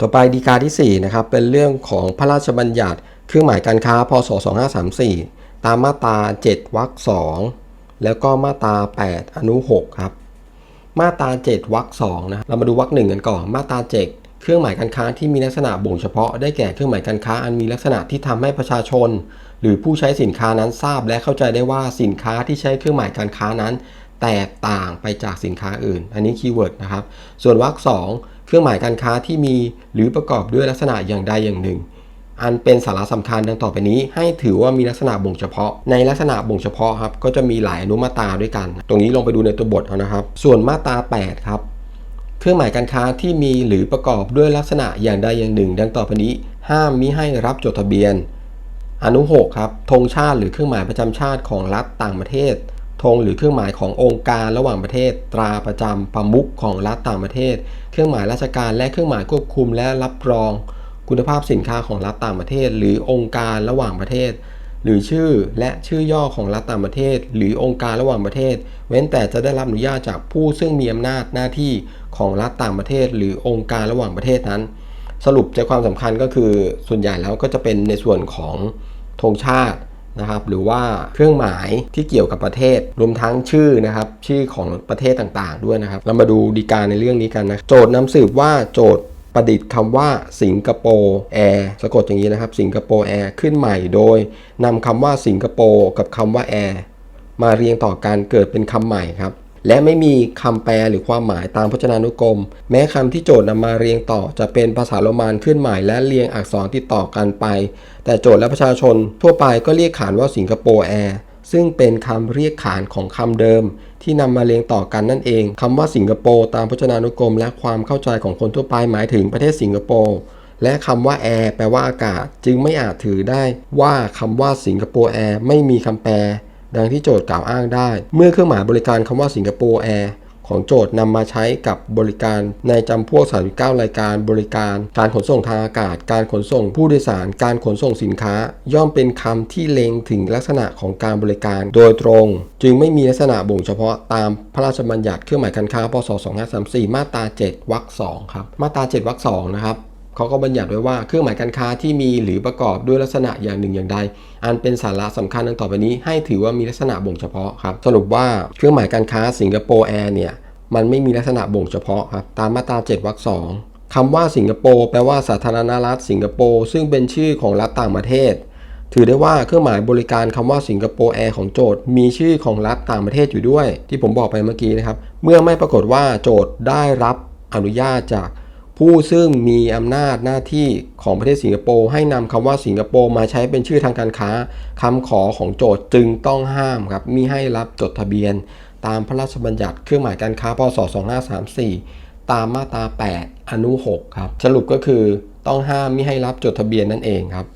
ต่อไปดีกาที่ 4 นะครับ เป็นเรื่องของพระราชบัญญัติ เครื่องหมายการค้าพศ 2534 ตามมาตรา 7วรรค2แล้วก็มาตรา 8 อนุ 6 ครับ มาตรา 7วรรค2นะ เรามาดูวรรคหนึ่งกันก่อน มาตรา 7 เครื่องหมายการค้าที่มีลักษณะบ่งเฉพาะ ได้แก่เครื่องหมายการค้าอันมีลักษณะที่ทำให้ประชาชน หรือผู้ใช้สินค้านั้นทราบ และเข้าใจได้ว่าสินค้าที่ใช้เครื่องหมายการค้านั้น แตกต่างไปจากสินค้าอื่น อันนี้คีย์เวิร์ดนะครับ ส่วนวรรคสอง เครื่องหมายการค้าที่มีหรือประกอบด้วยลักษณะอย่างใดอย่างหนึ่ง อันเป็นสาระสำคัญดังต่อไปนี้ ให้ถือว่ามีลักษณะบ่งเฉพาะ ในลักษณะบ่งเฉพาะครับก็จะมีหลายอนุมาตราด้วยกัน ตรงนี้ลงไปดูในตัวบทเอานะครับ ส่วนมาตรา8ครับเครื่องหมายการค้าที่มีหรือประกอบด้วยลักษณะอย่างใดอย่างหนึ่ง ดังต่อไปนี้ ห้ามมิให้รับจดทะเบียน อนุ6ครับธงชาติหรือเครื่องหมายประจำชาติของรัฐต่างประเทศ ธงหรือเครื่องหมายขององค์การระหว่างประเทศ ตราประจำประมุขของรัฐต่างประเทศ เครื่องหมายราชการและเครื่องหมายควบคุมและรับรอง คุณภาพสินค้าของรัฐต่างประเทศ หรือองค์การระหว่างประเทศ หรือชื่อและชื่อย่อของรัฐต่างประเทศ หรือองค์การระหว่างประเทศ เว้นแต่จะได้รับอนุญาตจากผู้ซึ่งมีอำนาจหน้าที่ของรัฐต่างประเทศ หรือองค์การระหว่างประเทศนั้น สรุปใจความสำคัญก็คือส่วนใหญ่แล้วก็จะเป็นในส่วนของธงชาติ นะครับหรือว่าเครื่องหมายที่เกี่ยวกับประเทศรวมทั้งชื่อนะครับชื่อของประเทศต่างๆ ด้วยนะครับ เรามาดูดีการในเรื่องนี้กันนะโจทย์นำสืบว่าโจทย์ประดิษฐ์คำว่าสิงคโปร์แอร์สะกดอย่างนี้นะครับ สิงคโปร์แอร์ขึ้นใหม่โดยนำคำว่าสิงคโปร์กับคำว่าแอร์มาเรียงต่อกันเกิดเป็นคำใหม่ครับ และไม่มีคำแปลหรือความหมายตามพจนานุกรม แม้คำที่โจทย์นำมาเรียงต่อจะเป็นภาษาโรมันขึ้นใหม่และเรียงอักษรติดต่อกันไป แต่โจทย์และประชาชน ทั่วไปก็เรียกขานว่าสิงคโปร์แอร์ซึ่งเป็นคำเรียกขานของคำเดิม ที่นำมาเรียงต่อกันนั่นเองคำว่าสิงคโปร์ตามพจนานุกรม และความเข้าใจของคนทั่วไปหมายถึงประเทศสิงคโปร์และคำว่าแอร์แปลว่าอากาศ จึงไม่อาจถือได้ว่าคำว่าสิงคโปร์แอร์ไม่มีคำแปล ดังที่โจทย์กล่าวอ้างได้ เมื่อเครื่องหมายบริการคำว่าสิงคโปร์แอร์ของโจทย์นำมาใช้กับบริการในจำพวก 39 รายการบริการ การขนส่งทางอากาศ การขนส่งผู้โดยสาร การขนส่งสินค้า ย่อมเป็นคำที่เล็งถึงลักษณะของการบริการโดยตรง จึงไม่มีลักษณะบ่งเฉพาะตามพระราชบัญญัติเครื่องหมายการค้าพศ2534 มาตรา 7 วรรค 2 ครับ มาตรา 7 วรรค 2 นะครับ เขาก็บัญญัติไว้ว่าเครื่องหมายการค้าที่มีหรือประกอบด้วยลักษณะอย่างหนึ่งอย่างใด อันเป็นสาระสำคัญดังต่อไปนี้ ให้ถือว่ามีลักษณะบ่งเฉพาะครับสรุปว่าเครื่องหมายการค้าสิงคโปร์แอร์เนี่ยมันไม่มีลักษณะบ่งเฉพาะครับตามมาตรา7วรรค2คำว่าสิงคโปร์แปลว่าสาธารณรัฐสิงคโปร์ซึ่งเป็นชื่อของรัฐต่างประเทศ ถือได้ว่าเครื่องหมายบริการคำว่าสิงคโปร์แอร์ของโจทย์มีชื่อของรัฐต่างประเทศอยู่ด้วย ที่ผมบอกไปเมื่อกี้นะครับ เมื่อไม่ปรากฏว่าโจทย์ได้รับอนุญาตจาก ผู้ซึ่งมีอำนาจหน้าที่ของประเทศสิงคโปร์ให้นำคำว่าสิงคโปร์มาใช้เป็นชื่อทางการค้าคำขอของโจทย์จึงต้องห้ามครับมิให้รับจดทะเบียน ตามพระราชบัญญัติเครื่องหมายการค้าพศ 2534 ตามมาตรา 8 อนุ 6 ครับ สรุปก็คือต้องห้ามมิให้รับจดทะเบียนนั่นเองครับ